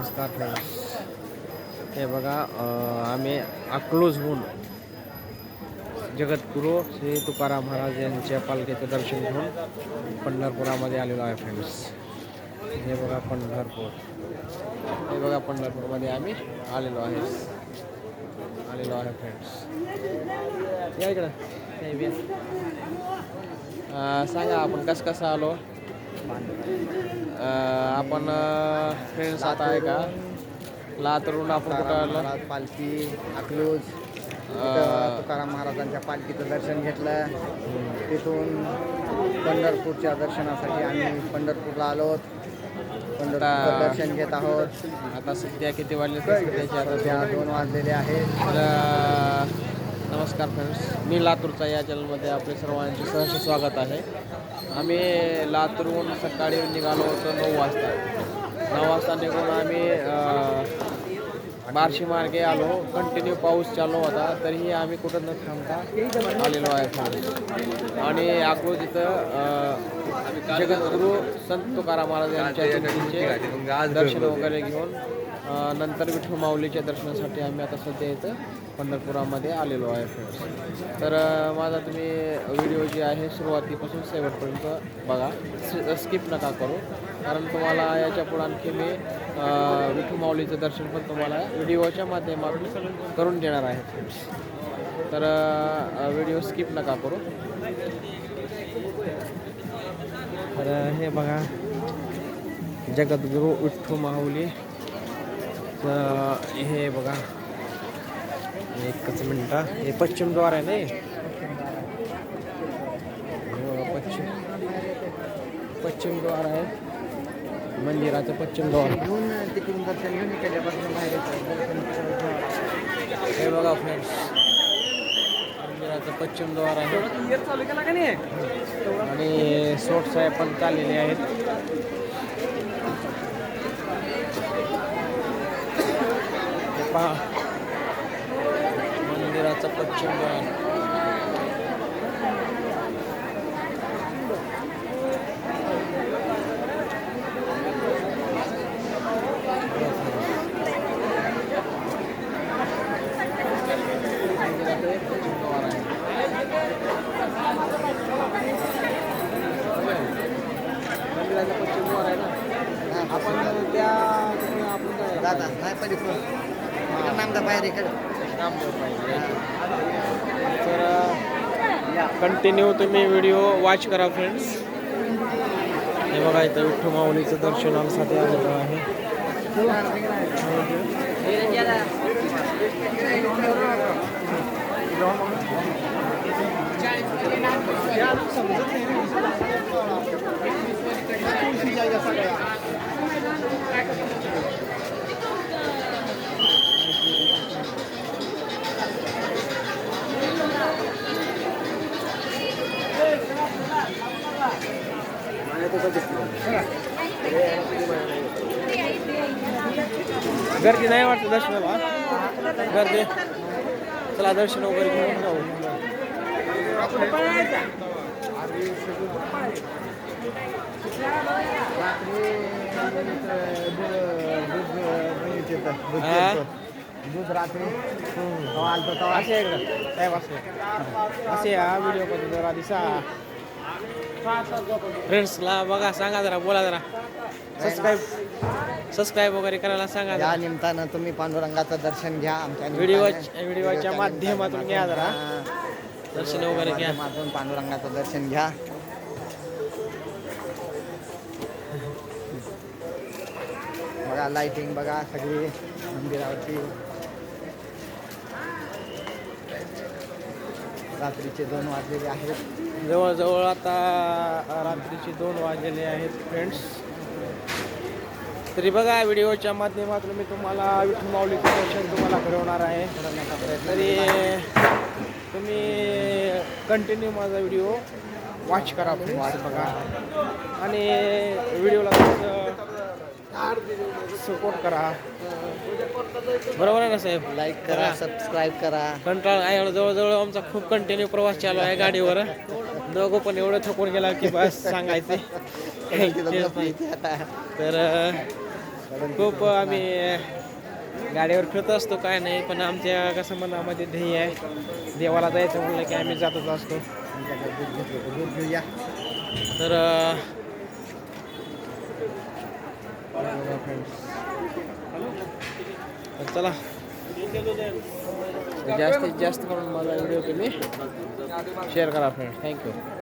नमस्कार फ्रेंड्स हे बघा आम्ही आम्ही अकलूजहून जगद्गुरू श्री तुकाराम महाराज यांच्या पालखीचं दर्शन घेऊन पंढरपुरामध्ये आलेलो आहे फ्रेंड्स हे बघा पंढरपूर. हे बघा पंढरपूरमध्ये आम्ही आलेलो आहे. आलेलो आहे फ्रेंड्स या इकडं. सांगा आपण कसं कसं आलो? आपण फ्रेंड्स आता आहे का? लातूरून आपण कुठं पालखी अकलूज. तुकाराम महाराजांच्या पालखीचं दर्शन घेतलं. तिथून पंढरपूरच्या दर्शनासाठी आम्ही पंढरपूरला आलो पंढरपूरचं दर्शन घेत आहोत. आता सध्या किती वाजले? सध्या दोन वाजलेले आहेत. नमस्कार फ्रेंड्स मी लातूरचा या चॅनलमध्ये आपले सर्वांचे सहर्ष स्वागत आहे. आम्ही लातूरहून सकाळी निघालो होतो नऊ वाजता. नऊ वाजता निघून आम्ही अं, बार्शी मार्गे आलो. कंटिन्यू पाऊस चालू होता. तरीही आम्ही कुठं न थांबता आलेलो आहे आणि अकलूज तिथं जगद्गुरू संत तुकाराम महाराज यांच्या दर्शन वगैरे घेऊन नंतर विठ्ठल माऊलीच्या दर्शनासाठी आम्ही आता सध्या इथं पंढरपुरामध्ये आलेलो आहे फ्रेंड्स तर माझा तुम्ही व्हिडिओ जे आहे सुरुवातीपासून शेवटपर्यंत बघा. स्किप नका करू. कारण तुम्हाला याच्यापुढे आणखी मी अं, माऊलीचं दर्शन पण तुम्हाला व्हिडिओच्या माध्यमातून करून देणार आहे फ्रेंड्स तर व्हिडिओ स्किप नका करू. तर हे बघा. जगद्गुरू विठ्ठू माऊली. तर हे बघा. एकच मिनटं हे. पश्चिम द्वार आहे ना हे? पश्चिम. पश्चिम द्वार आहे. मंदिराचं पश्चिम द्वार. घेऊन तिकडून दर्शन घेऊन इकडल्यापासून बाहेर येतो हे बघा फ्रेंड्स मंदिराचं पश्चिम द्वार आहे आणि सोट साहेब पण चाललेले आहेत. पहा मंदिराचं पश्चिम द्वार मंदिराचं हे पश्चिम द्वार आहे मंदिराचं पश्चिम द्वार आहे ना आपण त्या तिकडे आपण जाऊया. दादा नाही पलीकडून इकडं नामदा बाहेर इकडं तर कंटिन्यू तुम्ही व्हिडिओ वॉच करा फ्रेंड्स हे बघा इथं विठ्ठल माऊलीचं दर्शनासाठी आलेलो आहे. गर्दी नाही वाटत दर्शनाला. गर्दी. चला दर्शन वगैरे घेऊन जाऊ? दूध रात्री असे असे असे हा व्हिडिओमध्ये जरा दिसा. फ्रेंड्सला बघा सांगा जरा बोला जरा सबस्क्राईब सबस्क्राईब वगैरे करायला सांगा या. निमित्तानं तुम्ही पांडुरंगाचं दर्शन घ्या आमच्या व्हिडिओ. व्हिडिओच्या माध्यमातून घ्या जरा. दर्शन वगैरे घ्या माध्यमातून पांडुरंगाचं दर्शन घ्या बघा लाइटिंग बघा सगळी मंदिरावरची रात्रीचे दोन वाजलेले आहेत. जवळजवळ आता रात्रीचे दोन वाजलेले आहेत फ्रेंड्स तरी बघा व्हिडिओच्या माध्यमातून मी तुम्हाला विठ्ठल माऊलीचं दर्शन तुम्हाला घडवणार आहे. प्रयत्न तरी. तुम्ही कंटिन्यू माझा व्हिडिओ वॉच करा बघा आणि व्हिडिओला सपोर्ट करा. बरोबर आहे ना साहेब? लाईक करा सबस्क्राईब करा. कंटाळ आहे जवळजवळ आमचा खूप कंटिन्यू प्रवास चालू आहे गाडीवर. दोघं पण एवढं थकून गेला की बस सांगायचे. तर खूप आम्ही गाडीवर फिरत असतो काय नाही पण आमच्या कसं मनामध्ये ध्येय आहे. देवाला जायचं म्हणलं की आम्ही जातच असतो. तर चला. जास्तीत जास्त करून माझा व्हिडिओ तुम्ही शेअर करा फ्रेंड्स थँक्यू